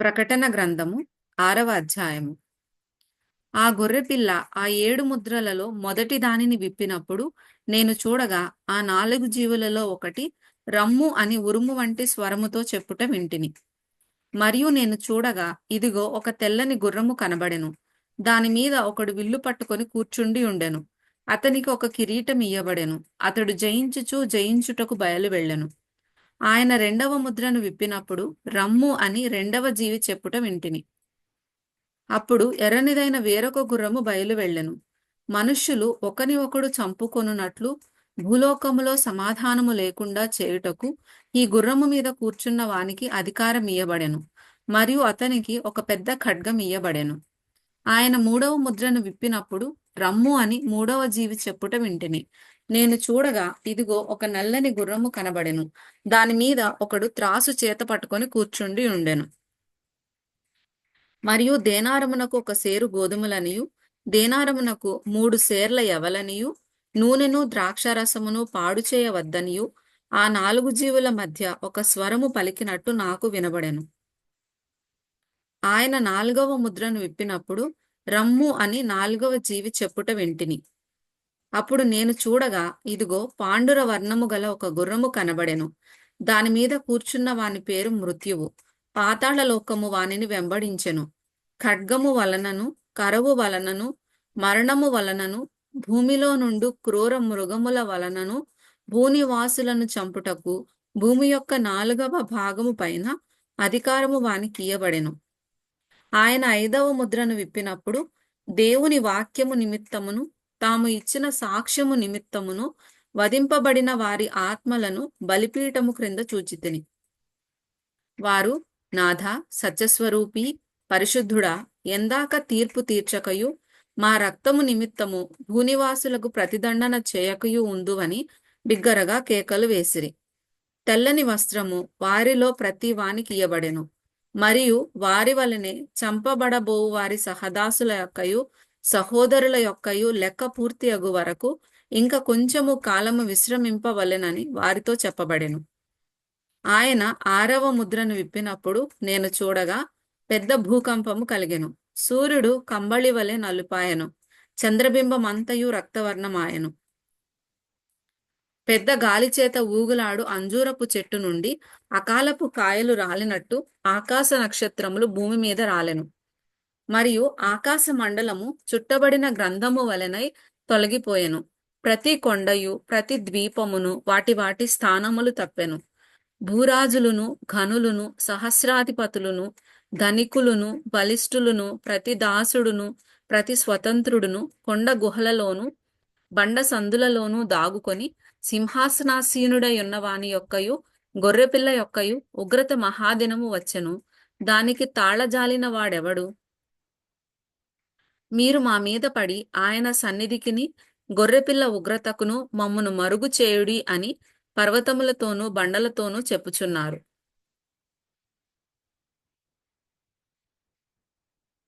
ప్రకటన గ్రంథము ఆరవ అధ్యాయము. ఆ గొర్రెపిల్ల ఆ ఏడు ముద్రలలో మొదటి దానిని విప్పినప్పుడు నేను చూడగా ఆ నాలుగు జీవులలో ఒకటి రమ్ము అని ఉరుము వంటి స్వరముతో చెప్పుట వింటిని. మరియు నేను చూడగా ఇదిగో ఒక తెల్లని గుర్రము కనబడెను. దాని మీద ఒకడు విల్లు పట్టుకొని కూర్చుండి ఉండెను. అతనికి ఒక కిరీటం ఇయ్యబడెను. అతడు జయించుచు జయించుటకు బయలు వెళ్ళెను. ఆయన రెండవ ముద్రను విప్పినప్పుడు రమ్ము అని రెండవ జీవి చెప్పుట వింటిని. అప్పుడు ఎర్రనిదైన వేరొక గుర్రము బయలు వెళ్ళెను. మనుష్యులు ఒకని ఒకడు చంపుకొనున్నట్లు భూలోకములో సమాధానము లేకుండా చేయుటకు ఈ గుర్రము మీద కూర్చున్న వానికి అధికారం ఇయ్యబడెను. మరియు అతనికి ఒక పెద్ద ఖడ్గం ఇయ్యబడెను. ఆయన మూడవ ముద్రను విప్పినప్పుడు రమ్ము అని మూడవ జీవి చెప్పుట వింటిని. నేను చూడగా ఇదిగో ఒక నల్లని గుర్రము కనబడెను. దాని మీద ఒకడు త్రాసు చేత పట్టుకొని కూర్చుండి ఉండెను. మరియు దేనారమునకు ఒక సేరు గోధుమలనియు దేనారమునకు మూడు సేర్ల ఎవలనియు నూనెను ద్రాక్షారసమును పాడు చేయవద్దనియు ఆ నాలుగు జీవుల మధ్య ఒక స్వరము పలికినట్టు నాకు వినబడెను. ఆయన నాలుగవ ముద్రను విప్పినప్పుడు రమ్ము అని నాలుగవ జీవి చెప్పుట వింటిని. అప్పుడు నేను చూడగా ఇదిగో పాండుర వర్ణము గల ఒక గుర్రము కనబడెను. దాని మీద కూర్చున్న వాని పేరు మృత్యువు. పాతాళ లోకము వానిని వెంబడించెను. ఖడ్గము వలనను కరవు వలనను మరణము వలనను భూమిలో నుండు క్రూర మృగముల వలనను భూనివాసులను చంపుటకు భూమి యొక్క నాలుగవ భాగము పైన అధికారము వానికి ఇయ్యబడెను ఆయన ఐదవ ముద్రను విప్పినప్పుడు దేవుని వాక్యము నిమిత్తమును తాము ఇచ్చిన సాక్ష్యము నిమిత్తమును వధింపబడిన వారి ఆత్మలను బలిపీఠము క్రింద చూచితిని. వారు నాథ సత్యస్వరూపి పరిశుద్ధుడా ఎందాక తీర్పు తీర్చకయు మా రక్తము నిమిత్తము భూనివాసులకు ప్రతిదండన చేయకయు ఉందువని బిగ్గరగా కేకలు వేసిరి. తెల్లని వస్త్రము వారిలో ప్రతి వానికి ఇయ్యబడెను. మరియు వారి వలనే చంపబడబోవు వారి సహదాసుల యొక్కయు సహోదరుల యొక్కయు లెక్క పూర్తి అగు వరకు ఇంకా కొంచెము కాలము విశ్రమింపవలెనని వారితో చెప్పబడెను. ఆయన ఆరవ ముద్రను విప్పినప్పుడు నేను చూడగా పెద్ద భూకంపము కలిగెను. సూర్యుడు కంబళి వలె నలుపాయను. చంద్రబింబమంతయు రక్తవర్ణమాయను. పెద్ద గాలిచేత ఊగులాడు అంజూరపు చెట్టు నుండి అకాలపు కాయలు రాలినట్టు ఆకాశ నక్షత్రములు భూమి మీద రాలెను. మరియు ఆకాశ మండలము చుట్టబడిన గ్రంథము వలెనై తొలగిపోయెను. ప్రతి కొండయు ప్రతి ద్వీపమును వాటి వాటి స్థానములు తప్పెను. భూరాజులును ఘనులును సహస్రాధిపతులను ధనికులును బలిష్ఠులను ప్రతి దాసుడును ప్రతి స్వతంత్రుడును కొండ గుహలలోను బండ సందులలోనూ దాగుకొని సింహాసనాసీనుడై ఉన్నవాని యొక్కయు గొర్రెపిల్ల యొక్కయు ఉగ్రత మహాదినము వచ్చెను. దానికి తాళజాలిన వాడెవడు? మీరు మా మీద పడి ఆయన సన్నిధికిని గొర్రెపిల్ల ఉగ్రతకును మమ్మును మరుగు చేయుడి అని పర్వతములతోనూ బండలతోనూ చెప్పుచున్నారు.